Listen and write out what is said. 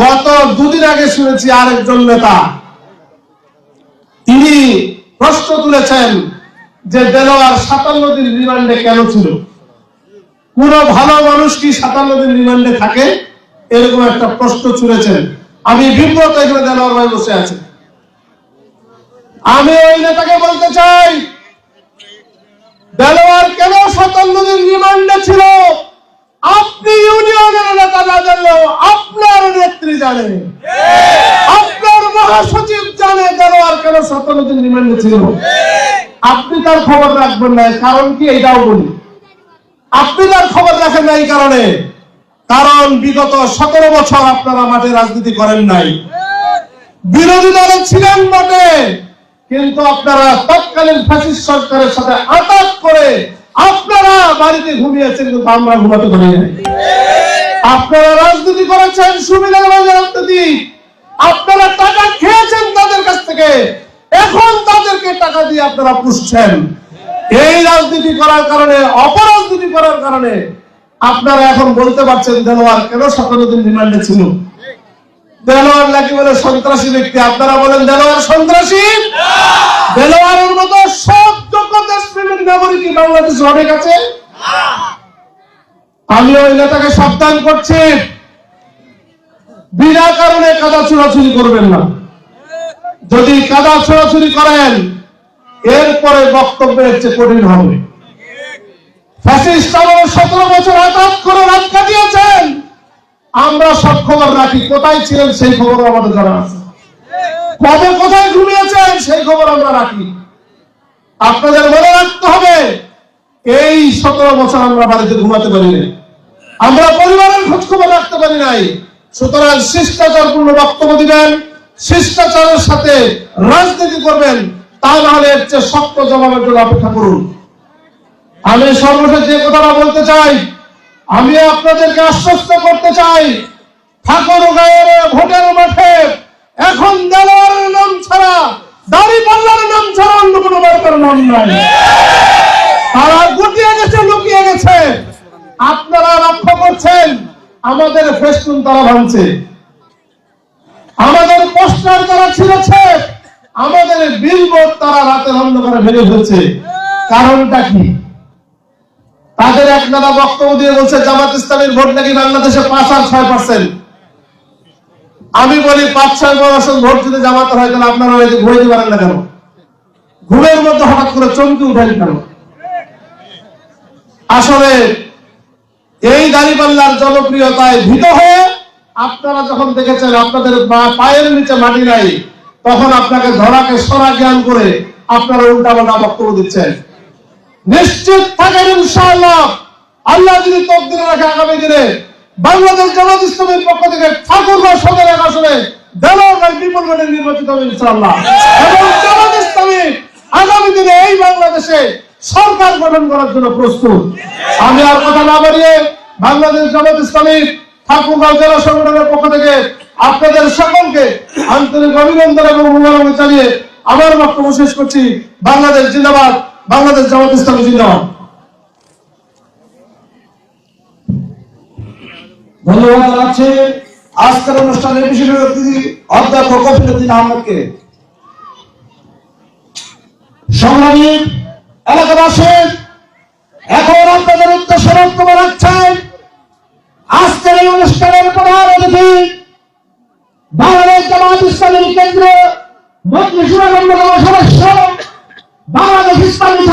গত দুদিন আগে শুনেছি আরেকজন নেতা। তিনি প্রশ্ন তুলেছেন যে দেলোয়ার সাতান্ন দিন রিমান্ডে কেন ছিল? কোন ভালো মানুষ কি সাতান্ন দিন রিমান্ডে থাকে? এরকম একটা প্রশ্ন ছুড়েছেন আমি বিব্রত এখানে দেলোয়ার ভাই বসে আছে। আমি ওই নেতাকে বলতে চাই, দেলোয়ার কেন সাতান্ন দিন রিমান্ডে ছিল? আপনি ইউনিয়নের নেতা না জানলেও নেত্রী জানে। আপনার মহাসচিব জানে কেন সাতান্ন দিন রিমান্ডে ছিল। আপনি তার খবর রাখবেন না কারণ কি এটাও বলি। আপনি তার খবর রাখেন না এই কারণে। কারণ বিগত সতেরো বছর আপনারা মাঠে রাজনীতি করেন নাই। বিরোধী দলে ছিলেন বটে কিন্তু আপনারা তৎকালীন ফ্যাসিস্ট সরকারের সাথে আঘাত করে আপনারা বাড়িতে ঘুমিয়েছেন কিন্তু আমরা ঘুমাতে পারি নাই। আপনারা রাজনীতি করেছেন, সুবিধা রাজনীতি। আপনারা টাকা খেয়েছেন তাদের কাছ থেকে। এখন তাদেরকে টাকা দিয়ে আপনারা পুষছেন। এই রাজনীতি করার কারণে, অপরাজনীতি করার কারণে আপনারা এখন বলতে পারছেন, দেলোয়ার কেন সতেরো দিন রিমান্ডে ছিল? দেলোয়ার নাকি বলে সন্ত্রাসী ব্যক্তি? আপনারা বলেন, দেলোয়ার সন্ত্রাসী? দেলোয়ারের মতো সব যোগ্য দেশপ্রেমিক নাগরিক বাংলাদেশ অনেক আছে। আমি সাবধান করছি। বিনা কারণে কাদা ছোড়াছুরি করবেন না। যদি কাদা ছোড়াছুরি করেন, এরপরে বক্তব্যের চেয়ে কঠিন হবে। সতেরো বছর আঘাত করে রাত কাটিয়েছেন আমরা সব খবর রাখি। কোথায় ছিলেন সেই খবর আমাদের জানা আছে। কবে কোথায় ঘুমিয়েছেন সেই খবর আমরা রাখি। আপনাদের মনে রাখতে হবে এই সতেরো বছর আমরা বাড়িতে ঘুমাতে পারি নাই। আমরা পরিবারের খোঁজ খবর রাখতে পারি নাই। সুতরাং শিষ্টাচারপূর্ণ বক্তব্য দিবেন, শিষ্টাচারের সাথে রাজনীতি করবেন, তা না হলে এর চেয়ে শক্ত জবাবের জন্য অপেক্ষা করুন। আমি সর্বশেষ যে কথাটা বলতে চাই, আমি আপনাদেরকে আশ্বস্ত করতে চাই, ঠাকুর গায়ের ভোটের মাঠে এখন দেলোয়ারের নাম ছাড়া, দাড়ি পাল্লার নাম ছাড়া অন্য কোনো নাম নাই। গেছে আপনারা লক্ষ্য করছেন, আমাদের ফেসটুন তারা ভাঙছে। আমাদের পোস্টার তারা ছিঁড়েছে, আমাদের বিলবোর্ড তারা রাতের অন্ধকারে ভেঙে ফেলছে। কারণটা কি? তাদের এক নানা বক্তব্য দিয়ে বলছে, জামাত ইসলামের ভোট নাকি বাংলাদেশে পাঁচ আর ছয় পার্সেন্ট আমি বলি, পাঁচ, ছয় পার্সেন্ট ভোট যদি জামাত হয়, তাহলে আপনারা ঘুরে পারেন না কেন? ঘুমের মধ্যে হঠাৎ করে চমকে উঠেন কেন? আসলে এই দাঁড়িপাল্লার জনপ্রিয়তায় ভীত হয়ে আপনারা যখন দেখেছেন আপনাদের পায়ের নিচে মাটি নাই, তখন আপনাকে ধরাকে সরা জ্ঞান করে আপনারা উল্টা পাল্টা বক্তব্য দিচ্ছেন। নিশ্চিত থাকেন ইনশাআল্লাহ, আল্লাহ যদি তকদিরে রাখে আগামী দিনে, বাংলাদেশ জামাত ইসলামের পক্ষ থেকে ঠাকুরগাঁও সদর এক আসনে দেলোয়ার বিপুল নির্বাচিত হবে ইনশাআল্লাহ। এবং জামাত ইসলামী আগামী দিনে এই বাংলাদেশে সরকার গঠন করার জন্য প্রস্তুত। আমি আর কথা না বাড়িয়ে বাংলাদেশ জামাত ইসলামী ঠাকুরগাঁও জেলা সংগঠনের পক্ষ থেকে আপনাদের সকলকে আন্তরিক অভিনন্দন এবং মুবারক জানিয়ে আমার বক্তব্য শেষ করছি। বাংলাদেশ জিন্দাবাদ, বাংলাদেশ জামাত ইসলামী জিন্দাবাদ। ধন্যবাদ জানাচ্ছি। আজকের অনুষ্ঠানের বিশেষ অতিথি কফিলুদ্দিন আহমদকে। সংগ্রামী এলাকাবাসী, এখন আপনাদের উদ্দেশ্য বক্তব্য রাখছেন, আজকের এই অনুষ্ঠানের প্রধান অতিথি বাংলাদেশ জামাত ইসলামী কেন্দ্র মন্ত্রী সুরাগন্ধ সদস্য, বাংলাদেশ ইসলামী